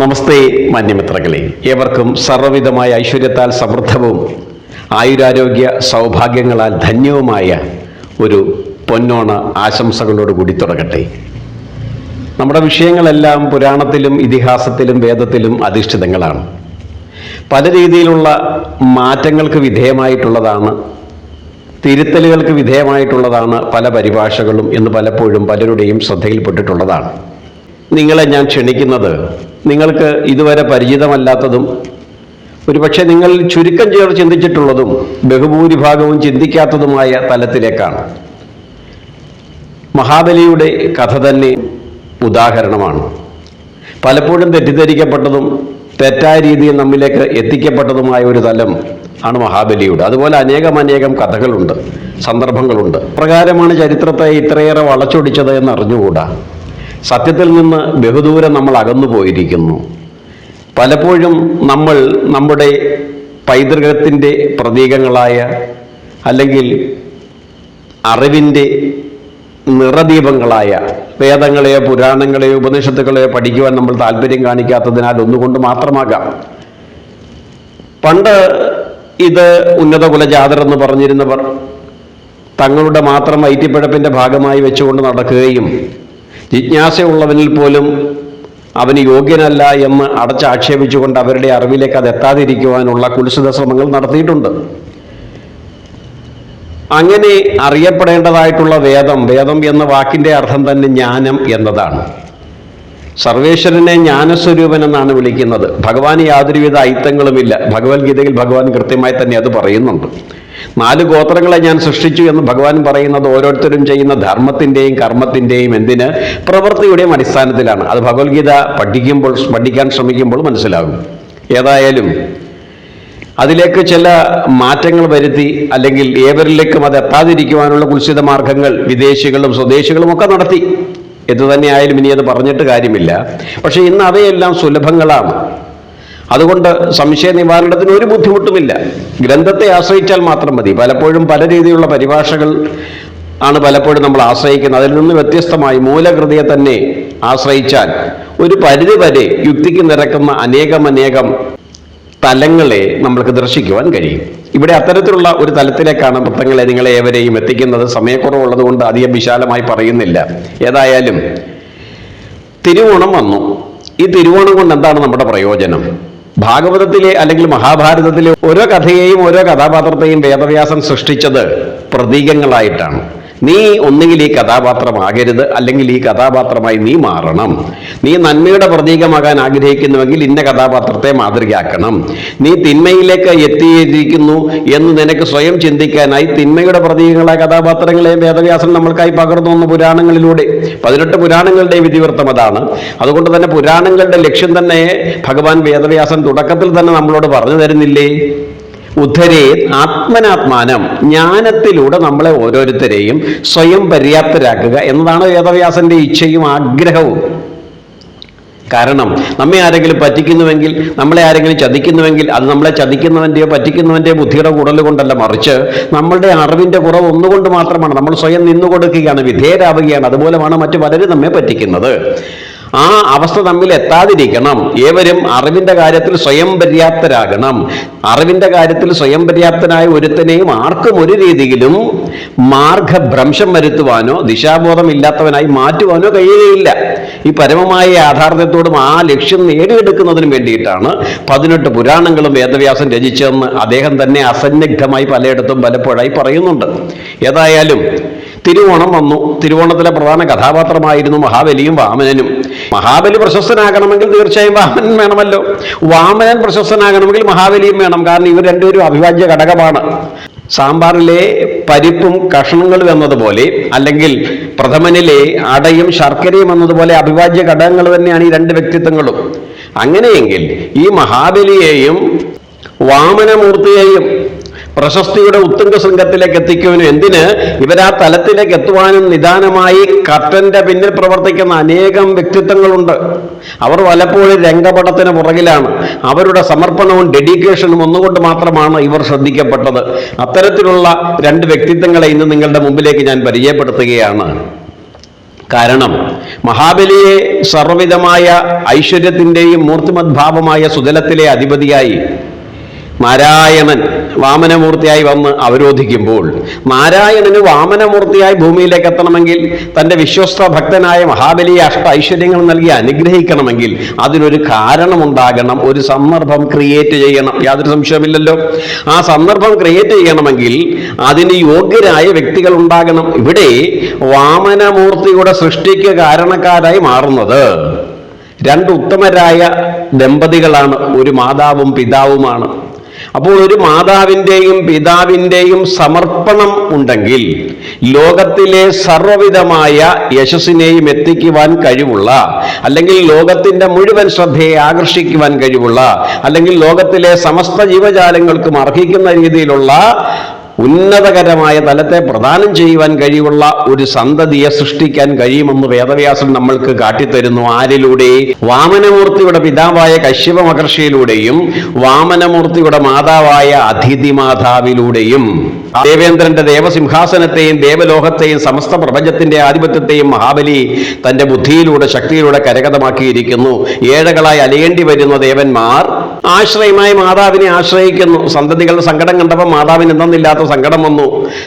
നമസ്തേ മാന്യമിത്രകളെ ഏവർക്കും സർവവിധമായ ഐശ്വര്യത്താൽ സമൃദ്ധവും ആയുരാരോഗ്യ സൗഭാഗ്യങ്ങളാൽ ധന്യവുമായ ഒരു പൊന്നോണ ആശംസകളോട് കൂടി തുടങ്ങട്ടെ. നമ്മുടെ വിഷയങ്ങളെല്ലാം പുരാണത്തിലും ഇതിഹാസത്തിലും വേദത്തിലും അധിഷ്ഠിതങ്ങളാണ്. പല രീതിയിലുള്ള മാറ്റങ്ങൾക്ക് വിധേയമായിട്ടുള്ളതാണ് തിരുത്തലുകൾക്ക് വിധേയമായിട്ടുള്ളതാണ് പല പരിഭാഷകളും എന്ന് പലപ്പോഴും പലരുടെയും ശ്രദ്ധയിൽപ്പെട്ടിട്ടുള്ളതാണ്. നിങ്ങളെ ഞാൻ ക്ഷണിക്കുന്നത് നിങ്ങൾക്ക് ഇതുവരെ പരിചിതമല്ലാത്തതും ഒരുപക്ഷെ നിങ്ങൾ ചുരുക്കം ചേർ ചിന്തിച്ചിട്ടുള്ളതും ബഹുഭൂരിഭാഗവും ചിന്തിക്കാത്തതുമായ തലത്തിലേക്കാണ്. മഹാബലിയുടെ കഥ തന്നെ ഉദാഹരണമാണ്. പലപ്പോഴും തെറ്റിദ്ധരിക്കപ്പെട്ടതും തെറ്റായ രീതിയിൽ നമ്മിലേക്ക് എത്തിക്കപ്പെട്ടതുമായ ഒരു തലം ആണ് മഹാബലിയുടെ. അതുപോലെ അനേകം അനേകം കഥകളുണ്ട് സന്ദർഭങ്ങളുണ്ട്. പ്രകാരമാണ് ചരിത്രത്തെ ഇത്രയേറെ വളച്ചൊടിച്ചത് എന്ന് അറിഞ്ഞുകൂടാ സത്യത്തിൽ നിന്ന് ബഹുദൂരം നമ്മൾ അകന്നു പോയിരിക്കുന്നു. പലപ്പോഴും നമ്മൾ നമ്മുടെ പൈതൃകത്തിന്റെ പ്രതീകങ്ങളായ അല്ലെങ്കിൽ അറിവിന്റെ നിറദീപങ്ങളായ വേദങ്ങളെയോ പുരാണങ്ങളെയോ ഉപനിഷത്തുക്കളെയോ പഠിക്കുവാൻ നമ്മൾ താല്പര്യം കാണിക്കാത്തതിനാൽ ഒന്നുകൊണ്ട് മാത്രമാകാം. പണ്ട് ഇത് ഉന്നത കുലജാതർ എന്ന് പറഞ്ഞിരുന്നവർ തങ്ങളുടെ മാത്രം വയറ്റിപ്പിഴപ്പിന്റെ ഭാഗമായി വെച്ചുകൊണ്ട് നടക്കുകയും ജിജ്ഞാസയുള്ളവനിൽ പോലും അവന് യോഗ്യനല്ല എന്ന് അടച്ചാക്ഷേപിച്ചുകൊണ്ട് അവരുടെ അറിവിലേക്ക് അത് എത്താതിരിക്കുവാനുള്ള കുൽസിത ശ്രമങ്ങൾ നടത്തിയിട്ടുണ്ട്. അങ്ങനെ അറിയപ്പെടേണ്ടതായിട്ടുള്ള വേദം വേദം എന്ന വാക്കിന്റെ അർത്ഥം തന്നെ ജ്ഞാനം എന്നതാണ്. സർവേശ്വരനെ ജ്ഞാനസ്വരൂപൻ എന്നാണ് വിളിക്കുന്നത്. ഭഗവാന് യാതൊരുവിധ ഐത്തങ്ങളുമില്ല ഭഗവത്ഗീതയിൽ ഭഗവാൻ കൃത്യമായി തന്നെ അത് പറയുന്നുണ്ട്. നാല് ഗോത്രങ്ങളെ ഞാൻ സൃഷ്ടിച്ചു എന്ന് ഭഗവാൻ പറയുന്നത് ഓരോരുത്തരും ചെയ്യുന്ന ധർമ്മത്തിന്റെയും കർമ്മത്തിന്റെയും എന്തിന്? പ്രവൃത്തിയുടെയും അടിസ്ഥാനത്തിലാണ്. അത് ഭഗവത്ഗീത പഠിക്കുമ്പോൾ പഠിക്കാൻ ശ്രമിക്കുമ്പോൾ മനസ്സിലാകും. ഏതായാലും അതിലേക്ക് ചില മാറ്റങ്ങൾ വരുത്തി അല്ലെങ്കിൽ ഏവരിലേക്കും അത് എത്താതിരിക്കുവാനുള്ള കുൽസിത മാർഗങ്ങൾ വിദേശികളും സ്വദേശികളും ഒക്കെ നടത്തി. എന്തു തന്നെയായാലും ഇനി അത് പറഞ്ഞിട്ട് കാര്യമില്ല. പക്ഷേ ഇന്ന് അവയെല്ലാം സുലഭങ്ങളാണ്. അതുകൊണ്ട് സംശയ നിവാരണത്തിന് ഒരു ബുദ്ധിമുട്ടുമില്ല. ഗ്രന്ഥത്തെ ആശ്രയിച്ചാൽ മാത്രം മതി. പലപ്പോഴും പല രീതിയിലുള്ള പരിഭാഷകൾ ആണ് പലപ്പോഴും നമ്മൾ ആശ്രയിക്കുന്നത്. അതിൽ നിന്ന് വ്യത്യസ്തമായി മൂലകൃതിയെ തന്നെ ആശ്രയിച്ചാൽ ഒരു പരിധി വരെ യുക്തിക്ക് നിരക്കുന്ന അനേകമനേകം തലങ്ങളെ നമ്മൾക്ക് ദർശിക്കുവാൻ കഴിയും. ഇവിടെ അത്തരത്തിലുള്ള ഒരു തലത്തിലേക്കാണ് വൃത്തങ്ങളെ നിങ്ങളെ ഏവരെയും എത്തിക്കുന്നത്. സമയക്കുറവുള്ളത് കൊണ്ട് അധികം വിശാലമായി പറയുന്നില്ല. ഏതായാലും തിരുവോണം വന്നു. ഈ തിരുവോണം കൊണ്ട് എന്താണ് നമ്മുടെ പ്രയോജനം? ഭാഗവതത്തിലെ അല്ലെങ്കിൽ മഹാഭാരതത്തിലെ ഓരോ കഥയെയും ഓരോ കഥാപാത്രത്തെയും വേദവ്യാസം സൃഷ്ടിച്ചത് പ്രതീകങ്ങളായിട്ടാണ്. നീ ഒന്നുകിൽ ഈ കഥാപാത്രമാകരുത് അല്ലെങ്കിൽ ഈ കഥാപാത്രമായി നീ മാറണം. നീ നന്മയുടെ പ്രതീകമാകാൻ ആഗ്രഹിക്കുന്നുവെങ്കിൽ ഇന്ന കഥാപാത്രത്തെ മാതൃകയാക്കണം. നീ തിന്മയിലേക്ക് എത്തിയിരിക്കുന്നു എന്ന് നിനക്ക് സ്വയം ചിന്തിക്കാനായി തിന്മയുടെ പ്രതീകങ്ങളായ കഥാപാത്രങ്ങളെ വേദവ്യാസൻ നമ്മൾക്കായി പകർന്നു വന്ന പുരാണങ്ങളിലൂടെ. പതിനെട്ട് പുരാണങ്ങളുടെ വിധിവൃത്തം അതാണ്. അതുകൊണ്ട് തന്നെ പുരാണങ്ങളുടെ ലക്ഷ്യം തന്നെ ഭഗവാൻ വേദവ്യാസൻ തുടക്കത്തിൽ തന്നെ നമ്മളോട് പറഞ്ഞു തരുന്നില്ലേ? ഉദ്ധരേ ആത്മനാത്മാനം ജ്ഞാനത്തിലൂടെ നമ്മളെ ഓരോരുത്തരെയും സ്വയം പര്യാപ്തരാക്കുക എന്നതാണ് വേദവ്യാസന്റെ ഇച്ഛയും ആഗ്രഹവും. കാരണം നമ്മെ ആരെങ്കിലും പറ്റിക്കുന്നുവെങ്കിൽ നമ്മളെ ആരെങ്കിലും ചതിക്കുന്നുവെങ്കിൽ അത് നമ്മളെ ചതിക്കുന്നവന്റെയോ പറ്റിക്കുന്നവന്റെയോ ബുദ്ധിയുടെ കൂടൽ കൊണ്ടല്ല മറിച്ച് നമ്മളുടെ അറിവിന്റെ കുറവ് ഒന്നുകൊണ്ട് മാത്രമാണ്. നമ്മൾ സ്വയം നിന്നു കൊടുക്കുകയാണ് വിധേയരാവുകയാണ്. അതുപോലെയാണ് മറ്റു പലരും നമ്മെ പറ്റിക്കുന്നത്. ആ അവസ്ഥ തമ്മിൽ എത്താതിരിക്കണം. ഏവരും അറിവിന്റെ കാര്യത്തിൽ സ്വയം പര്യാപ്തരാകണം. അറിവിന്റെ കാര്യത്തിൽ സ്വയം പര്യാപ്തനായ ഒരുത്തനെയും ആർക്കും ഒരു രീതിയിലും മാർഗഭ്രംശം വരുത്തുവാനോ ദിശാബോധമില്ലാത്തവനായി മാറ്റുവാനോ കഴിയുകയില്ല. ഈ പരമമായ യാഥാർത്ഥ്യത്തോടും ആ ലക്ഷ്യം നേടിയെടുക്കുന്നതിനും വേണ്ടിയിട്ടാണ് പതിനെട്ട് പുരാണങ്ങളും വേദവ്യാസം രചിച്ചതെന്ന് അദ്ദേഹം തന്നെ അസന്നിഗ്ധമായി പലയിടത്തും പലപ്പോഴായി പറയുന്നുണ്ട്. ഏതായാലും തിരുവോണം വന്നു. തിരുവോണത്തിലെ പ്രധാന കഥാപാത്രമായിരുന്നു മഹാബലിയും വാമനനും. മഹാബലി പ്രശസ്തനാകണമെങ്കിൽ തീർച്ചയായും വാമനൻ വേണമല്ലോ. വാമനൻ പ്രശസ്തനാകണമെങ്കിൽ മഹാബലിയും വേണം. കാരണം ഇവർ രണ്ടുപേരും അവിഭാജ്യ ഘടകമാണ്. സാമ്പാറിലെ പരിപ്പും കഷണങ്ങളും എന്നതുപോലെ അല്ലെങ്കിൽ പ്രഥമനിലെ അടയും ശർക്കരയും എന്നതുപോലെ അവിഭാജ്യ ഘടകങ്ങൾ തന്നെയാണ് ഈ രണ്ട് വ്യക്തിത്വങ്ങളും. അങ്ങനെയെങ്കിൽ ഈ മഹാബലിയെയും വാമനമൂർത്തിയെയും പ്രശസ്തിയുടെ ഉത്തുംഗ ശൃംഗത്തിലേക്ക് എത്തിക്കുവാനും എന്തിന് ഇവരാ തലത്തിലേക്ക് എത്തുവാനും നിദാനമായി കർട്ടന്റെ പിന്നിൽ പ്രവർത്തിക്കുന്ന അനേകം വ്യക്തിത്വങ്ങളുണ്ട്. അവർ പലപ്പോഴും രംഗപടത്തിന് പുറകിലാണ്. അവരുടെ സമർപ്പണവും ഡെഡിക്കേഷനും ഒന്നുകൊണ്ട് മാത്രമാണ് ഇവർ ശ്രദ്ധിക്കപ്പെട്ടത്. അത്തരത്തിലുള്ള രണ്ട് വ്യക്തിത്വങ്ങളെ ഇന്ന് നിങ്ങളുടെ മുമ്പിലേക്ക് ഞാൻ പരിചയപ്പെടുത്തുകയാണ്. കാരണം മഹാബലിയെ സർവവിധമായ ഐശ്വര്യത്തിന്റെയും മൂർത്തിമദ്ഭാവമായ സുതലത്തിലെ അധിപതിയായി നാരായണൻ വാമനമൂർത്തിയായി വന്ന് അവരോധിക്കുമ്പോൾ നാരായണന് വാമനമൂർത്തിയായി ഭൂമിയിലേക്ക് എത്തണമെങ്കിൽ തന്റെ വിശ്വസ്ത ഭക്തനായ മഹാബലിയെ അഷ്ട ഐശ്വര്യങ്ങൾ നൽകി അനുഗ്രഹിക്കണമെങ്കിൽ അതിനൊരു കാരണമുണ്ടാകണം. ഒരു സന്ദർഭം ക്രിയേറ്റ് ചെയ്യണം. യാതൊരു സംശയമില്ലല്ലോ ആ സന്ദർഭം ക്രിയേറ്റ് ചെയ്യണമെങ്കിൽ അതിന് യോഗ്യരായ വ്യക്തികൾ ഉണ്ടാകണം. ഇവിടെ വാമനമൂർത്തിയുടെ സൃഷ്ടിക്ക് കാരണക്കാരായി മാറുന്നത് രണ്ട് ഉത്തമരായ ദമ്പതികളാണ്. ഒരു മാതാവും പിതാവുമാണ്. അപ്പോൾ ഒരു മാതാവിന്റെയും പിതാവിന്റെയും സമർപ്പണം ഉണ്ടെങ്കിൽ ലോകത്തിലെ സർവവിധമായ യശസ്സിനെയും എത്തിക്കുവാൻ കഴിവുള്ള അല്ലെങ്കിൽ ലോകത്തിന്റെ മുഴുവൻ ശ്രദ്ധയെ ആകർഷിക്കുവാൻ കഴിവുള്ള അല്ലെങ്കിൽ ലോകത്തിലെ സമസ്ത ജീവജാലങ്ങൾക്കും അർഹിക്കുന്ന രീതിയിലുള്ള ഉന്നതകരമായ തലത്തെ പ്രദാനം ചെയ്യുവാൻ കഴിവുള്ള ഒരു സന്തതിയെ സൃഷ്ടിക്കാൻ കഴിയുമെന്ന് വേദവ്യാസൻ നമ്മൾക്ക് കാട്ടിത്തരുന്നു. ആരിലൂടെ? വാമനമൂർത്തിയുടെ പിതാവായ കശ്യപ മഹർഷിയിലൂടെയും വാമനമൂർത്തിയുടെ മാതാവായ അതിഥി മാതാവിലൂടെയും ദേവേന്ദ്രന്റെ ദേവസിംഹാസനത്തെയും ദേവലോകത്തെയും സമസ്ത പ്രപഞ്ചത്തിന്റെ ആധിപത്യത്തെയും മഹാബലി തന്റെ ബുദ്ധിയിലൂടെ ശക്തിയിലൂടെ കരകതമാക്കിയിരിക്കുന്നു ഏഴകളായി അലയേണ്ടി വരുന്ന ദേവന്മാർ ആശ്രയമായി മാതാവിനെ ആശ്രയിക്കുന്നു. സന്തതികളുടെ സങ്കടം കണ്ടപ്പോൾ മാതാവിന് എന്തെന്നില്ലാത്ത സങ്കടം വന്നു.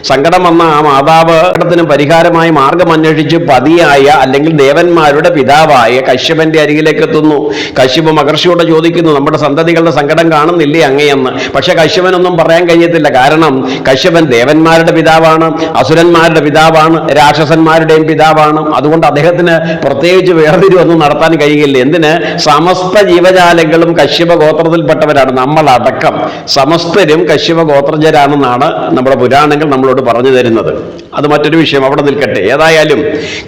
സങ്കടം വന്ന ആ മാതാവ് സങ്കടത്തിന് പരിഹാരമായി മാർഗം അന്വേഷിച്ച് പതിയായ അല്ലെങ്കിൽ ദേവന്മാരുടെ പിതാവായ കശ്യപന്റെ അരികിലേക്ക് എത്തുന്നു കശ്യപ മഹർഷിയോട് ചോദിക്കുന്നു നമ്മുടെ സന്തതികളുടെ സങ്കടം കാണുന്നില്ലേ അങ്ങയെന്ന് പക്ഷെ കശ്യപനൊന്നും പറയാൻ കഴിയത്തില്ല. കാരണം കശ്യപൻ ദേവന്മാരുടെ പിതാവാണ് അസുരന്മാരുടെ പിതാവാണ് രാക്ഷസന്മാരുടെയും പിതാവാണ്. അതുകൊണ്ട് അദ്ദേഹത്തിന് പ്രത്യേകിച്ച് വേർതിരിവൊന്നും നടത്താൻ കഴിയില്ല. എന്തിന്? സമസ്ത ജീവജാലങ്ങളും കശ്യപ ഗോത്രത്തിൽപ്പെട്ടവരാണ് നമ്മളടക്കം. സമസ്തരും കശ്യപ ഗോത്രജരാണെന്നാണ് നമ്മുടെ പുരാണങ്ങൾ നമ്മളോട് പറഞ്ഞു തരുന്നത്. അത് മറ്റൊരു വിഷയം അവിടെ നിൽക്കട്ടെ. ഏതായാലും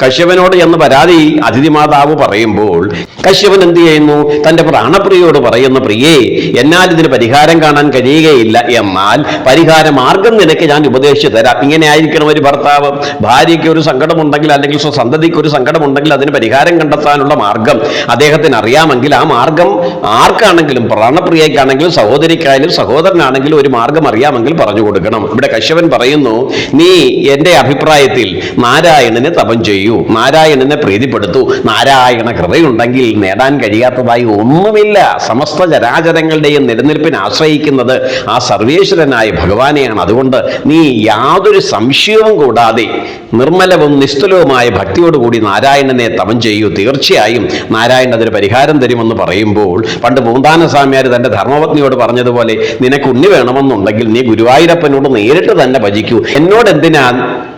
കശ്യപനോട് എന്ന് പരാതി അതിഥി മാതാവ് പറയുമ്പോൾ കശ്യപൻ എന്ത് ചെയ്യുന്നു? തന്റെ പ്രാണപ്രിയോട് പറയുന്ന പ്രിയേ എന്നാൽ ഇതിന് പരിഹാരം കാണാൻ കഴിയുകയില്ല. എന്നാൽ പരിഹാര മാർഗം നിനക്ക് ഞാൻ ഉപദേശിച്ചു തരാം. ഇങ്ങനെ ആയിരിക്കണം ഒരു ഭർത്താവ്. ഭാര്യയ്ക്ക് ഒരു സങ്കടമുണ്ടെങ്കിൽ അല്ലെങ്കിൽ സ്വസന്തതിക്ക് ഒരു സങ്കടമുണ്ടെങ്കിൽ അതിന് പരിഹാരം കണ്ടെത്താനുള്ള മാർഗം അദ്ദേഹത്തിന് അറിയാമെങ്കിൽ ആ മാർഗം ആർക്കാണെങ്കിലും പ്രാണപ്രിയക്കാണെങ്കിലും സഹോദരിക്കായാലും സഹോദരനാണെങ്കിലും ഒരു മാർഗം അറിയാമെങ്കിൽ പറഞ്ഞു കൊടുക്കണം. ഇവിടെ കശ്യപൻ പറയുന്നു നീ എന്റെ അഭിപ്രായത്തിൽ നാരായണനെ തപം ചെയ്യൂ നാരായണനെ പ്രീതിപ്പെടുത്തൂ. നാരായണ കൃപയുണ്ടെങ്കിൽ നേടാൻ കഴിയാത്തതായി ഒന്നുമില്ല. സമസ്ത ചരാചരങ്ങളുടെയും നിലനിൽപ്പിനെ ആശ്രയിക്കുന്നത് ആ സർവേശ്വരനായ ഭഗവാനെയാണ്. അതുകൊണ്ട് നീ യാതൊരു സംശയവും കൂടാതെ നിർമ്മലവും നിസ്തുലവുമായ ഭക്തിയോടുകൂടി നാരായണനെ തപം ചെയ്യൂ. തീർച്ചയായും നാരായണൻ അതിന് പരിഹാരം തരുമെന്ന് പറയുമ്പോൾ പണ്ട് പൂന്താന സ്വാമിയാർ തന്റെ ധർമ്മപത്നിയോട് പറഞ്ഞതുപോലെ നിനക്ക് ഉണ്ണി വേണമെന്നുണ്ടെങ്കിൽ നീ ഗുരുവായൂരപ്പനോട് നേരിട്ട് തന്നെ ഭജിക്കൂ. എന്നോട് എന്തിനാ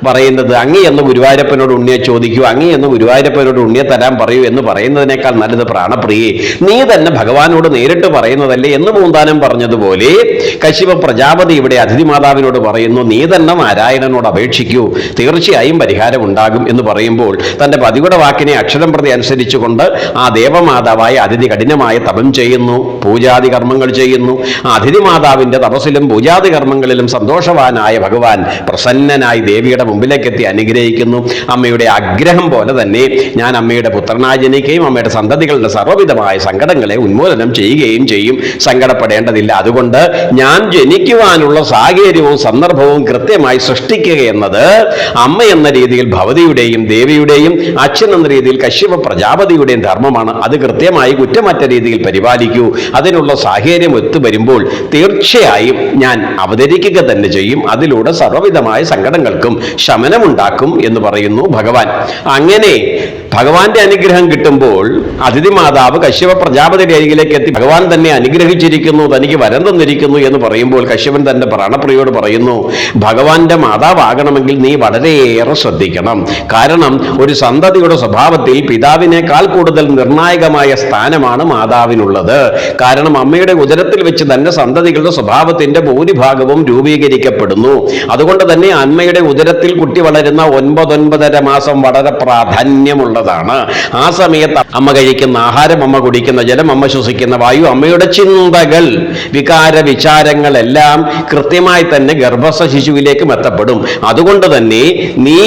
പറയുന്നത് അങ്ങി എന്ന് ഗുരുവായൂരപ്പനോട് ഉണ്ണിയെ ചോദിക്കൂ അങ്ങി എന്ന് ഗുരുവായൂരപ്പനോട് ഉണ്ണിയെ തരാൻ പറയൂ എന്ന് പറയുന്നതിനേക്കാൾ നല്ലത് പ്രാണപ്രിയെ. നീ തന്നെ ഭഗവാനോട് നേരിട്ട് പറയുന്നതല്ലേ എന്ന് പൂന്താനം പറഞ്ഞതുപോലെ കശിപ പ്രജാപതി ഇവിടെ അതിഥി മാതാവിനോട് പറയുന്നു നീ തന്നെ നാരായണനോട് അപേക്ഷിക്കൂ തീർച്ചയായും പരിഹാരം ഉണ്ടാകും എന്ന് പറയുമ്പോൾ തന്റെ പതിയുടെ വാക്കിനെ അക്ഷരം പ്രതി അനുസരിച്ചുകൊണ്ട് ആ ദേവമാതാവായ അതിഥി കഠിനമായ തപം ചെയ്യുന്നു പൂജാതി കർമ്മങ്ങൾ ചെയ്യുന്നു. ആ അതിഥി മാതാവിന്റെ തപസ്സിലും പൂജാതി കർമ്മങ്ങളിലും സന്തോഷവാനായ ഭഗവാൻ പ്രസന്നനായി ദേവിയുടെ മുമ്പിലേക്ക് എത്തി അനുഗ്രഹിക്കുന്നു. അമ്മയുടെ ആഗ്രഹം പോലെ തന്നെ ഞാൻ അമ്മയുടെ പുത്രനായി ജനിക്കുകയും അമ്മയുടെ സന്തതികളുടെ സർവവിധമായ സങ്കടങ്ങളെ ഉന്മൂലനം ചെയ്യുകയും ചെയ്യും. സങ്കടപ്പെടേണ്ടതില്ല. അതുകൊണ്ട് ഞാൻ ജനിക്കുവാനുള്ള സാഹചര്യവും സന്ദർഭവും കൃത്യമായി സൃഷ്ടിക്കുക എന്നത് അമ്മ എന്ന രീതിയിൽ ഭവതിയുടെയും ദേവിയുടെയും അച്ഛൻ എന്ന രീതിയിൽ കശ്യപ പ്രജാപതിയുടെയും ധർമ്മമാണ്. അത് കൃത്യമായി കുറ്റമറ്റ രീതിയിൽ പരിപാലിക്കൂ. അതിനുള്ള സാഹചര്യം ഒത്തുവരുമ്പോൾ തീർച്ചയായും ഞാൻ അവതരിക്കുക തന്നെ ചെയ്യും. അതിലൂടെ സർവവിധമായ സങ്കടങ്ങൾക്കും ശമനമുണ്ടാക്കും എന്ന് പറയുന്നു ഭഗവാൻ. അങ്ങനെ ഭഗവാന്റെ അനുഗ്രഹം കിട്ടുമ്പോൾ അതിഥി മാതാവ് കശ്യപ പ്രജാപതിയുടെ അരികിലേക്ക് എത്തി ഭഗവാൻ തന്നെ അനുഗ്രഹിച്ചിരിക്കുന്നു തനിക്ക് വരം തന്നിരിക്കുന്നു എന്ന് പറയുമ്പോൾ കശ്യപൻ തന്റെ പ്രാണപ്രിയോട് പറയുന്നു ഭഗവാന്റെ മാതാവാകണമെങ്കിൽ നീ വളരെയേറെ ശ്രദ്ധിക്കണം. കാരണം ഒരു സന്തതിയുടെ സ്വഭാവത്തിൽ പിതാവിനേക്കാൾ കൂടുതൽ നിർണായകമായ സ്ഥാനമാണ് മാതാവിനുള്ളത്. കാരണം അമ്മയുടെ ഉദരത്തിൽ വെച്ച് തന്നെ സന്തതികളുടെ സ്വഭാവത്തിന്റെ ഭൂരിഭാഗവും രൂപീകരിക്കപ്പെടുന്നു. അതുകൊണ്ട് തന്നെ അമ്മയുടെ ഉദരത്തിൽ കുട്ടി വളരുന്ന ഒൻപതൊൻപതര മാസം വളരെ പ്രാധാന്യമുള്ളതാണ് ആ സമയത്ത് അമ്മ കഴിക്കുന്ന ആഹാരം അമ്മ കുടിക്കുന്ന ജലം അമ്മ ശ്വസിക്കുന്ന വായു അമ്മയുടെ ചിന്തകൾ വികാര വിചാരങ്ങളെല്ലാം കൃത്യമായി തന്നെ ഗർഭസ്ഥ ശിശുവിലേക്കും എത്തപ്പെടും. അതുകൊണ്ട് തന്നെ നീ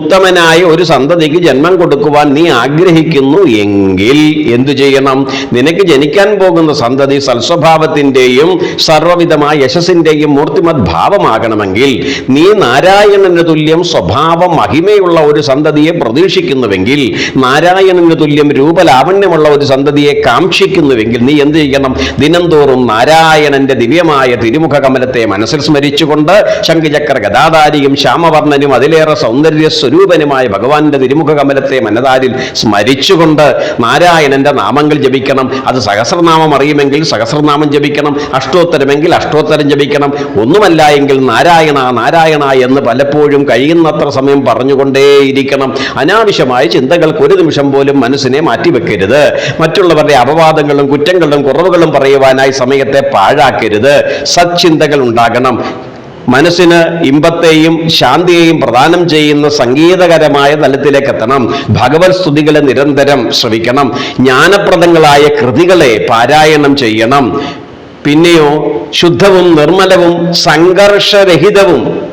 ഉത്തമനായ ഒരു സന്തതിക്ക് ജന്മം കൊടുക്കുവാൻ നീ ആഗ്രഹിക്കുന്നു എങ്കിൽ എന്തു ചെയ്യണം? നിനക്ക് ജനിക്കാൻ പോകുന്ന സന്തതി സൽസ്വഭാവത്തിന്റെയും സർവവിധമായ യശസ്സിന്റെയും മൂർത്തിമത് ഭാവമാകണമെങ്കിൽ നീ നാരായണന് തുല്യം സ്വഭാവ മഹിമയുള്ള ഒരു സന്തതിയെ പ്രതീക്ഷിക്കുന്നുവെങ്കിൽ നാരായണന് തുല്യം രൂപലാവണ്യമുള്ള ഒരു സന്തതിയെ കാക്ഷിക്കുന്നുവെങ്കിൽ നീ എന്ത് ചെയ്യണം? ദിനംതോറും നാരായണന്റെ ദിവ്യമായ തിരുമുഖ കമലത്തെ മനസ്സിൽ സ്മരിച്ചുകൊണ്ട് ശംഖചക്ര ഗതാധാരിയും ശ്യാമവർണനും അതിലേറെ സൗന്ദര്യ സ്വരൂപനുമായ ഭഗവാന്റെ തിരുമുഖ കമലത്തെ മനതാരിൽ സ്മരിച്ചുകൊണ്ട് നാരായണന്റെ നാമങ്ങൾ ജപിക്കണം. അത് സഹസ്രനാമം അറിയുമെങ്കിൽ സഹസ്രനാമം ജപിക്കണം. അഷ്ടോത്തരമെങ്കിൽ അഷ്ടോത്തരം ജപിക്കണം. ഒന്നുമല്ല എങ്കിൽ നാരായണ നാരായണ എന്ന് പലപ്പോഴും കഴിയുന്നത്ര സമയം പറഞ്ഞുകൊണ്ടേയിരിക്കണം. അനാവശ്യമായ ചിന്തകൾക്ക് ഒരു നിമിഷം പോലും മനസ്സിനെ മാറ്റിവെക്കരുത്. മറ്റുള്ളവരുടെ അപവാദങ്ങളും കുറ്റങ്ങളും കുറവുകളും പറയുവാനായി സമയത്തെ പാഴാക്കരുത്. സച്ചിന്തകൾ ഉണ്ടാകണം. മനസ്സിന് ഇമ്പത്തെയും ശാന്തിയെയും പ്രദാനം ചെയ്യുന്ന സംഗീതകരമായ തലത്തിലേക്ക് എത്തണം. ഭഗവത് സ്തുതികളെ നിരന്തരം ശ്രവിക്കണം. ജ്ഞാനപ്രദങ്ങളായ കൃതികളെ പാരായണം ചെയ്യണം. പിന്നെയോ ശുദ്ധവും നിർമ്മലവും സംഘർഷരഹിതവും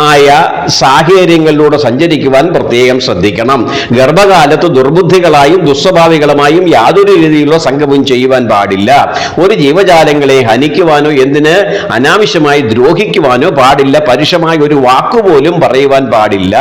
ആയ സാഹചര്യങ്ങളിലൂടെ സഞ്ചരിക്കുവാൻ പ്രത്യേകം ശ്രദ്ധിക്കണം. ഗർഭകാലത്ത് ദുർബുദ്ധികളായും ദുസ്വഭാവികളുമായും യാതൊരു രീതിയിലുള്ള സംഗമം ചെയ്യുവാൻ പാടില്ല. ഒരു ജീവജാലങ്ങളെ ഹനിക്കുവാനോ എന്തിന് അനാവശ്യമായി ദ്രോഹിക്കുവാനോ പാടില്ല. പരുഷമായ ഒരു വാക്കുപോലും പറയുവാൻ പാടില്ല.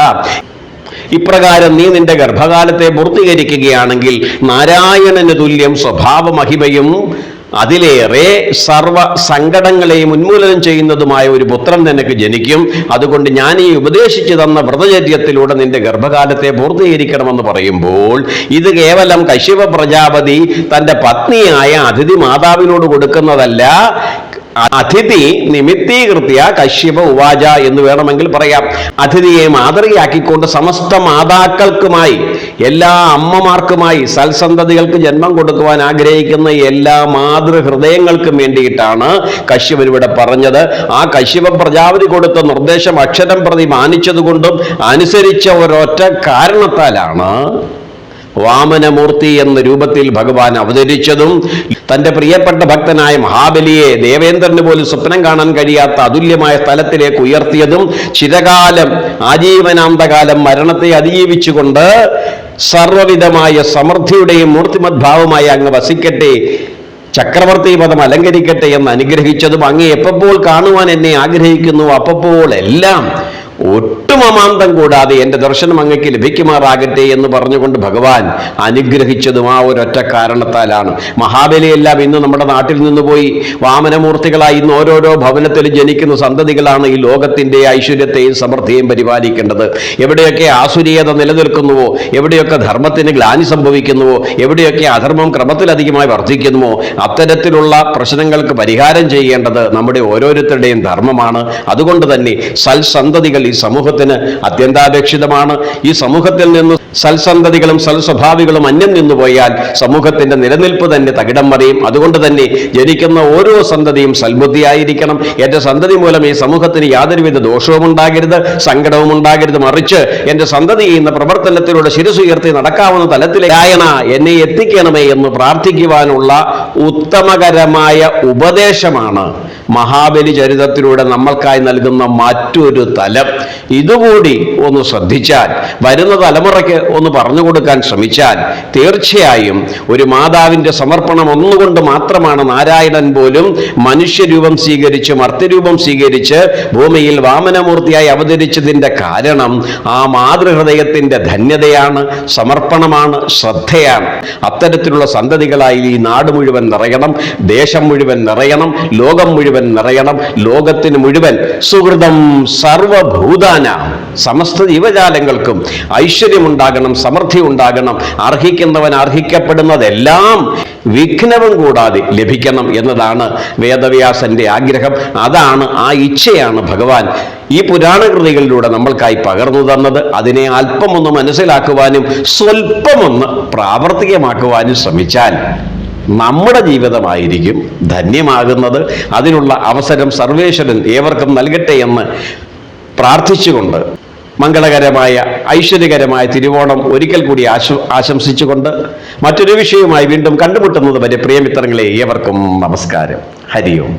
ഇപ്രകാരം നീ നിന്റെ ഗർഭകാലത്തെ പൂർത്തീകരിക്കുകയാണെങ്കിൽ നാരായണന് തുല്യം സ്വഭാവ മഹിമയും അതിലേറെ സർവ സങ്കടങ്ങളെയും ഉന്മൂലനം ചെയ്യുന്നതുമായ ഒരു പുത്രൻ നിനക്ക് ജനിക്കും. അതുകൊണ്ട് ഞാൻ ഈ ഉപദേശിച്ചു തന്ന വ്രതചര്യത്തിലൂടെ നിന്റെ ഗർഭകാലത്തെ പൂർത്തീകരിക്കണമെന്ന് പറയുമ്പോൾ ഇത് കേവലം കശ്യപ പ്രജാപതി തന്റെ പത്നിയായ അതിഥി മാതാവിനോട് കൊടുക്കുന്നതല്ല അതിഥി നിമിത്തീകൃത്യ കശ്യപ ഉവാച എന്ന് വേണമെങ്കിൽ പറയാം. അതിഥിയെ മാതൃകയാക്കിക്കൊണ്ട് സമസ്ത മാതാക്കൾക്കുമായി എല്ലാ അമ്മമാർക്കുമായി സൽസന്തതികൾക്ക് ജന്മം കൊടുക്കുവാൻ ആഗ്രഹിക്കുന്ന എല്ലാ മാതൃഹൃദയങ്ങൾക്കും വേണ്ടിയിട്ടാണ് കശ്യപൻ ഇവിടെ പറഞ്ഞത്. ആ കശ്യപ പ്രജാപതി കൊടുത്ത നിർദ്ദേശം അക്ഷരം പ്രതി മാനിച്ചതുകൊണ്ടും അനുസരിച്ച ഒരൊറ്റ കാരണത്താലാണ് വാമനമൂർത്തി എന്ന രൂപത്തിൽ ഭഗവാൻ അവതരിച്ചതും തന്റെ പ്രിയപ്പെട്ട ഭക്തനായ മഹാബലിയെ ദേവേന്ദ്രന് പോലും സ്വപ്നം കാണാൻ കഴിയാത്ത അതുല്യമായ സ്ഥലത്തിലേക്ക് ഉയർത്തിയതും ചിരകാലം ആജീവനാന്തകാലം മരണത്തെ അതിജീവിച്ചുകൊണ്ട് സർവവിധമായ സമൃദ്ധിയുടെയും മൂർത്തിമദ്ഭാവമായി അങ്ങ് വസിക്കട്ടെ ചക്രവർത്തി പദം അലങ്കരിക്കട്ടെ എന്ന് അനുഗ്രഹിച്ചതും അങ്ങ് എപ്പോൾ കാണുവാൻ എന്നെ ആഗ്രഹിക്കുന്നു അപ്പോൾ എല്ലാം ഒട്ടും കൂടാതെ എന്റെ ദർശനം അങ്ങക്ക് ലഭിക്കുമാറാകട്ടെ എന്ന് പറഞ്ഞുകൊണ്ട് ഭഗവാൻ അനുഗ്രഹിച്ചതും ആ ഒരൊറ്റ കാരണത്താലാണ്. മഹാബലിയെല്ലാം ഇന്ന് നമ്മുടെ നാട്ടിൽ നിന്ന് പോയി വാമനമൂർത്തികളായി ഇന്ന് ഓരോരോ ഭവനത്തിൽ ജനിക്കുന്ന സന്തതികളാണ് ഈ ലോകത്തിന്റെ ഐശ്വര്യത്തെയും സമൃദ്ധിയെയും പരിപാലിക്കേണ്ടത്. എവിടെയൊക്കെ ആസുരീയത നിലനിൽക്കുന്നുവോ എവിടെയൊക്കെ ധർമ്മത്തിന് ഗ്ലാനി സംഭവിക്കുന്നുവോ എവിടെയൊക്കെ അധർമ്മം ക്രമത്തിലധികമായി വർദ്ധിക്കുന്നുവോ അത്തരത്തിലുള്ള പ്രശ്നങ്ങൾക്ക് പരിഹാരം ചെയ്യേണ്ടത് നമ്മുടെ ഓരോരുത്തരുടെയും ധർമ്മമാണ്. അതുകൊണ്ട് തന്നെ സൽസന്തതികൾ ഈ സമൂഹത്തിന് അത്യന്താപേക്ഷിതമാണ്. ഈ സമൂഹത്തിൽ നിന്ന് സൽസന്തതികളും സൽസ്വഭാവികളും അന്യം നിന്നുപോയാൽ സമൂഹത്തിന്റെ നിലനിൽപ്പ് തന്നെ തകിടം മറിയും. അതുകൊണ്ട് തന്നെ ജനിക്കുന്ന ഓരോ സന്തതിയും സൽബുദ്ധിയായിരിക്കണം. എന്റെ സന്തതി മൂലം ഈ സമൂഹത്തിന് യാതൊരുവിധ ദോഷവും ഉണ്ടാകരുത് സങ്കടവും ഉണ്ടാകരുത്. മറിച്ച് എന്റെ സന്തതി ചെയ്യുന്ന പ്രവർത്തനത്തിലൂടെ ശിരസുയർത്തി നടക്കാവുന്ന തലത്തിലായണ എന്നെ എത്തിക്കണമേ എന്ന് പ്രാർത്ഥിക്കുവാനുള്ള ഉത്തമകരമായ ഉപദേശമാണ് മഹാബലി ചരിതത്തിലൂടെ നമ്മൾക്കായി നൽകുന്ന മറ്റൊരു തലം. ഇതുകൂടി ഒന്ന് ശ്രദ്ധിച്ചാൽ വരുന്ന തലമുറയ്ക്ക് ഒന്ന് പറഞ്ഞു കൊടുക്കാൻ ശ്രമിച്ചാൽ തീർച്ചയായും ഒരു മാതാവിന്റെ സമർപ്പണം ഒന്നുകൊണ്ട് മാത്രമാണ് നാരായണൻ പോലും മനുഷ്യരൂപം സ്വീകരിച്ച് മർത്യരൂപം സ്വീകരിച്ച് ഭൂമിയിൽ വാമനമൂർത്തിയായി അവതരിച്ചതിന്റെ കാരണം ആ മാതൃഹൃദയത്തിന്റെ ധന്യതയാണ് സമർപ്പണമാണ് ശ്രദ്ധയാണ്. അത്തരത്തിലുള്ള സന്തതികളായി ഈ നാട് മുഴുവൻ നിറയണം ദേശം മുഴുവൻ നിറയണം ലോകം മുഴുവൻ നിറയണം ലോകത്തിന് മുഴുവൻ സുഹൃതം സർവഭൂതാന സമസ്ത ജീവജാലങ്ങൾക്കും ഐശ്വര്യമുണ്ടാകണം സമൃദ്ധി ഉണ്ടാകണം അർഹിക്കുന്നവൻ അർഹിക്കപ്പെടുന്നതെല്ലാം വിഘ്നവും കൂടാതെ ലഭിക്കണം എന്നതാണ് വേദവ്യാസന്റെ ആഗ്രഹം. അതാണ് ആ ഇച്ഛയാണ് ഭഗവാൻ ഈ പുരാണ കൃതികളിലൂടെ നമ്മൾക്കായി പകർന്നു തന്നത്. അതിനെ അല്പമൊന്ന് മനസ്സിലാക്കുവാനും സ്വല്പമൊന്ന് പ്രാവർത്തികമാക്കുവാനും ശ്രമിച്ചാൽ നമ്മുടെ ജീവിതമായിരിക്കും ധന്യമാകുന്നത്. അതിനുള്ള അവസരം സർവേശ്വരൻ ഏവർക്കും നൽകട്ടെ എന്ന് പ്രാർത്ഥിച്ചുകൊണ്ട് മംഗളകരമായ ഐശ്വര്യകരമായ തിരുവോണം ഒരിക്കൽ കൂടി ആശ ആശംസിച്ചുകൊണ്ട് മറ്റൊരു വിഷയവുമായി വീണ്ടും കണ്ടുമുട്ടുന്നത് വരെ പ്രിയമിത്രങ്ങളെ ഏവർക്കും നമസ്കാരം. ഹരി ഓം.